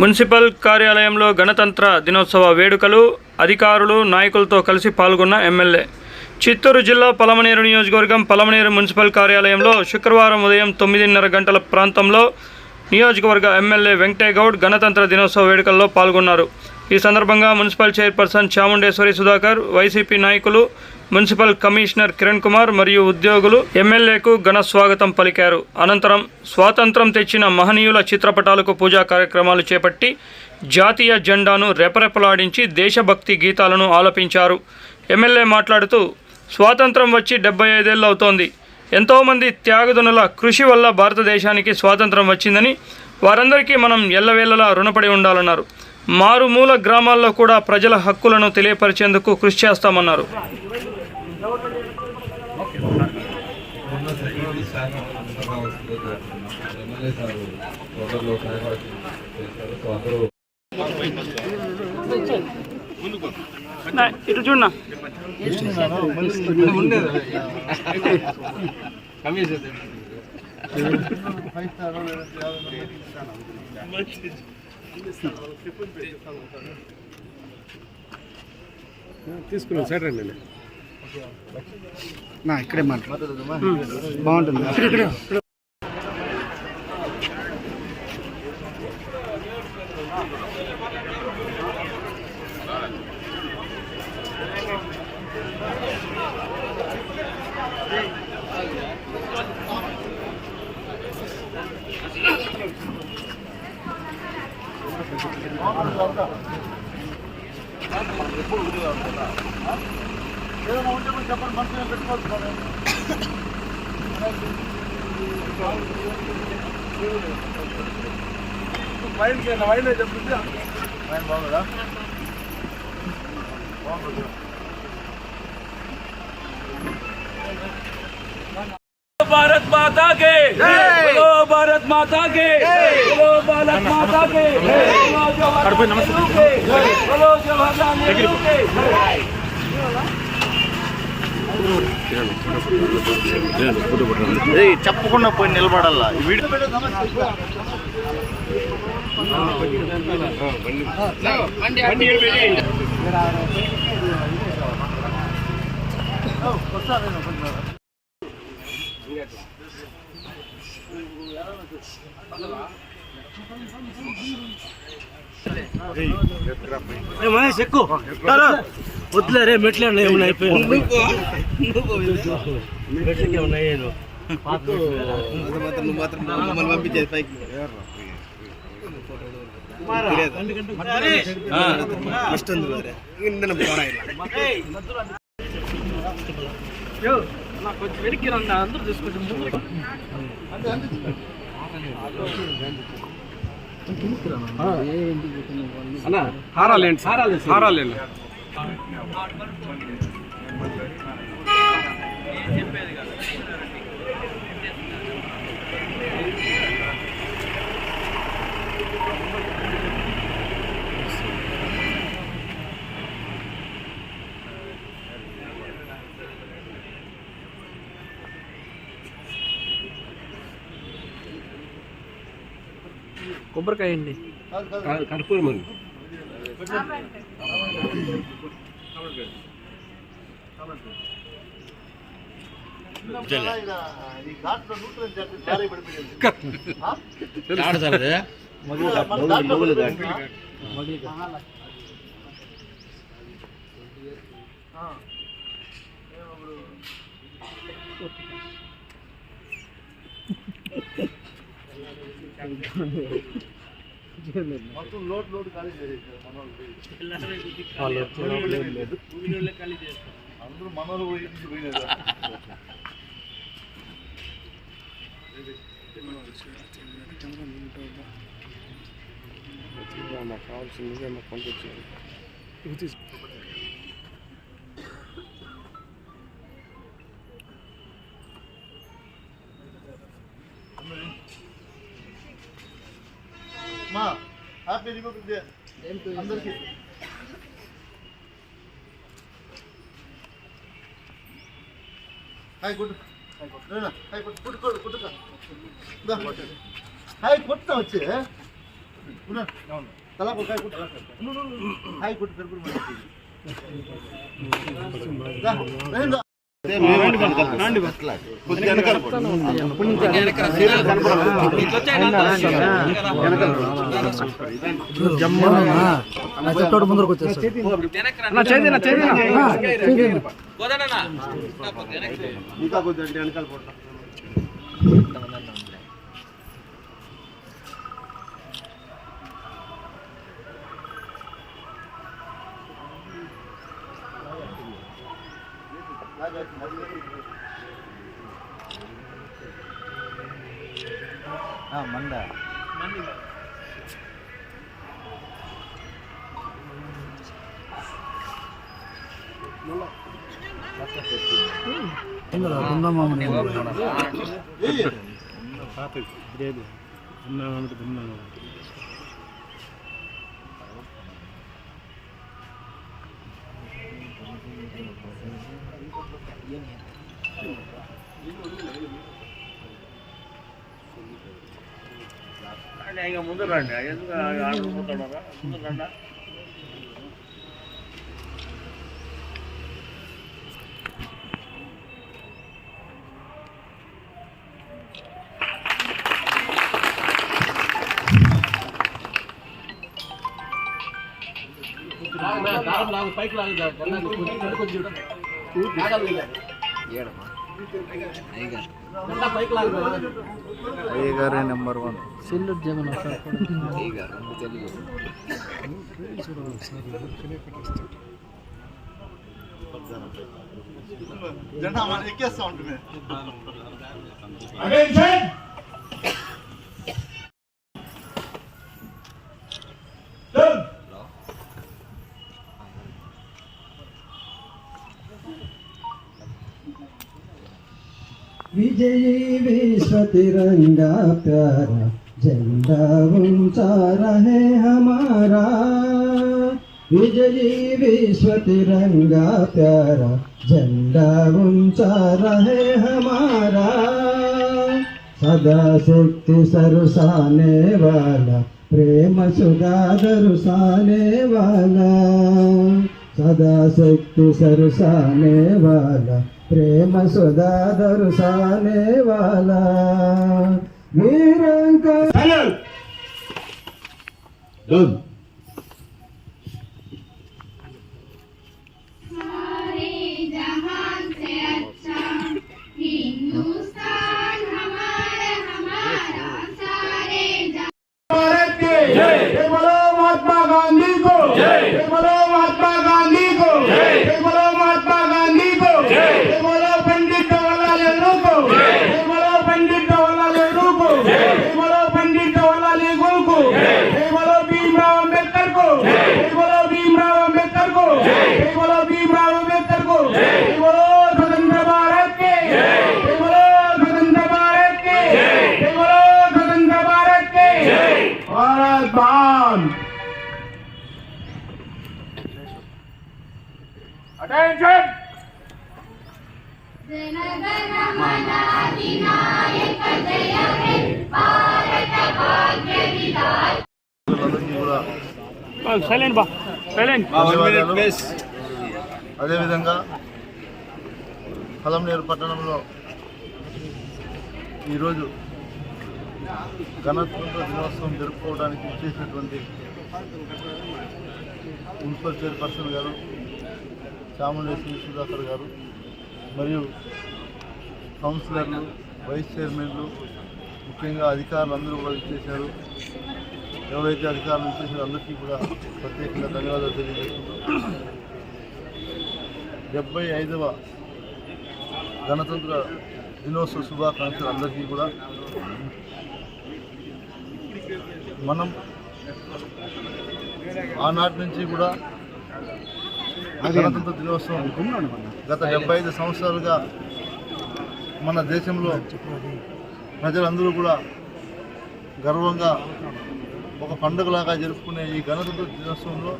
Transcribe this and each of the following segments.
Municipal కార్యాలయంలో గణతంత్ర దినోత్సవ వేడుకలు అధికారులు నాయకులతో కలిసి పాల్గొన్న ఎమ్మెల్యే. చిత్తూరు జిల్లా పలమనేరు నియోజకవర్గం పలమనేరు మున్సిపల్ కార్యాలయంలో శుక్రవారం ఉదయం తొమ్మిదిన్నర గంటల ప్రాంతంలో నియోజకవర్గ ఎమ్మెల్యే వెంకటేగౌడ్ గణతంత్ర దినోత్సవ వేడుకల్లో పాల్గొన్నారు. ఈ సందర్భంగా municipal chairperson Chamundeswari Sudhakar YCP నాయకులు మున్సిపల్ కమిషనర్ కిరణ్ కుమార్ మరియు ఉద్యోగులు ఎమ్మెల్యేకు ఘన స్వాగతం పలికారు. అనంతరం స్వాతంత్రం తెచ్చిన మహనీయుల చిత్రపటాలకు పూజా కార్యక్రమాలు చేపట్టి జాతీయ జెండాను రెపరెపలాడించి దేశభక్తి గీతాలను ఆలపించారు. ఎమ్మెల్యే మాట్లాడుతూ స్వాతంత్రం వచ్చి డెబ్బై ఐదేళ్ళు అవుతోంది. ఎంతోమంది త్యాగదునుల కృషి వల్ల భారతదేశానికి స్వాతంత్రం వచ్చిందని వారందరికీ మనం ఎల్లవేళలా రుణపడి ఉండాలన్నారు. మారుమూల గ్రామాల్లో కూడా ప్రజల హక్కులను తెలియపరిచేందుకు కృషి చేస్తామన్నారు. ఎమ్మెల్యే సార్ తొందరలో సహాయపడి చేస్తారు సో అందరూ ఇటు చూడనా తీసుకున్నాం సైడ్ రండి. నా ఇక్కడే మాట్లాడు. బాగుంటుంది. ఎప్పటికప్పుడు మనుషులు పెట్టుకోవచ్చు వైన్ వైన్ చెప్పింది వైన్ బాగుందా బాగుంటుంది भारत माता के बोलो भारत माता के बोलो भारत माता के बोलो जवाहरलाल नेहरू के చెప్పకుండా పోయి నిలబడాలా వీడి మహేష్ ఎక్కువ వద్దులే రే మెట్లు ఏమైనా అయిపోయాయి? మెట్లకి ఏమైనా అయ్యాను కొంచెం వెనక్కి రండి అందరూ తీసుకుంటాం ముందు హారాలేండి హారాలేండి కొబ్బరికాయ అండి. కర్పూరం అండి. వాళ్ళు వచ్చే లోపల ఏం లేదు అందరూ మనోళ్ళు పోయినారు మాకు కావాల్సింది మాకు డే అందరికీ hi good hi good good good good hi కొట్టిన వచ్చి. తలా కొట్టు హాయ్ కొట్టు హాయ్ కుట్టు పెరుగు కొద్దిగా వెనకాల పో. చెట్టోడు ముందరకు వచ్చేస్తాడు ఇంకా కొద్దిగా అంటే వెనకాల పోతా మంద అయ్యగారే number one. Salute Jagan sir జెండా ఎక్కేస్తా ఉంటుంది विजयी विश्व तिरंगा प्यारा झंडा ऊंचा रहे हमारा विजयी विश्व तिरंगा प्यारा झंडा ऊंचा रहे हमारा सदा शक्ति सरसाने वाला प्रेम सुधा दरुसाने वाला सदा शक्ति सरसाने वाला ప్రేమ సుధాధరు సానే వాళ్ళ వీరంక అటెన్షన్ అదేవిధంగా పలంనేరు పట్టణంలో ఈరోజు గణతంత్ర దినోత్సవం జరుపుకోవడానికి చేసినటువంటి మున్సిపల్ చైర్పర్సన్ గారు చాముండేశ్వరి సుధాకర్ గారు మరియు కౌన్సిలర్లు వైస్ చైర్మన్లు ముఖ్యంగా అధికారులు అందరూ కూడా ఇచ్చేశారు ఎవరైతే అధికారులు ఇచ్చేసారో అందరికీ కూడా ప్రత్యేకంగా ధన్యవాదాలు తెలియజేస్తున్నాం. డెబ్బై ఐదవ గణతంత్ర దినోత్సవ శుభాకాంక్షలు అందరికీ కూడా. మనం ఆనాటి నుంచి కూడా గణతంత్ర దినోత్సవం గత డెబ్బై ఐదు సంవత్సరాలుగా మన దేశంలో ప్రజలందరూ కూడా గర్వంగా ఒక పండుగలాగా జరుపుకునే ఈ గణతంత్ర దినోత్సవంలో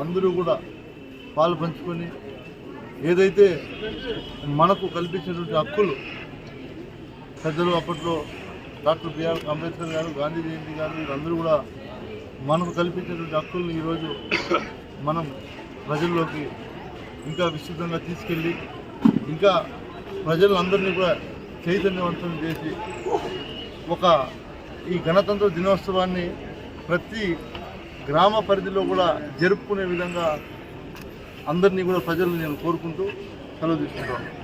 అందరూ కూడా పాలు పంచుకొని ఏదైతే మనకు కల్పించినటువంటి హక్కులు పెద్దలు అప్పట్లో డాక్టర్ బిఆర్ అంబేద్కర్ గారు గాంధీ జయంతి గారు వీరందరూ కూడా మనకు కల్పించినటువంటి హక్కులను ఈరోజు మనం ప్రజల్లోకి ఇంకా విస్తృతంగా తీసుకెళ్ళి ఇంకా ప్రజలందరినీ కూడా చైతన్యవంతం చేసి ఒక ఈ గణతంత్ర దినోత్సవాన్ని ప్రతి గ్రామ పరిధిలో కూడా జరుపుకునే విధంగా అందరినీ కూడా ప్రజలు నేను కోరుకుంటూ సెలవు తీసుకుంటాను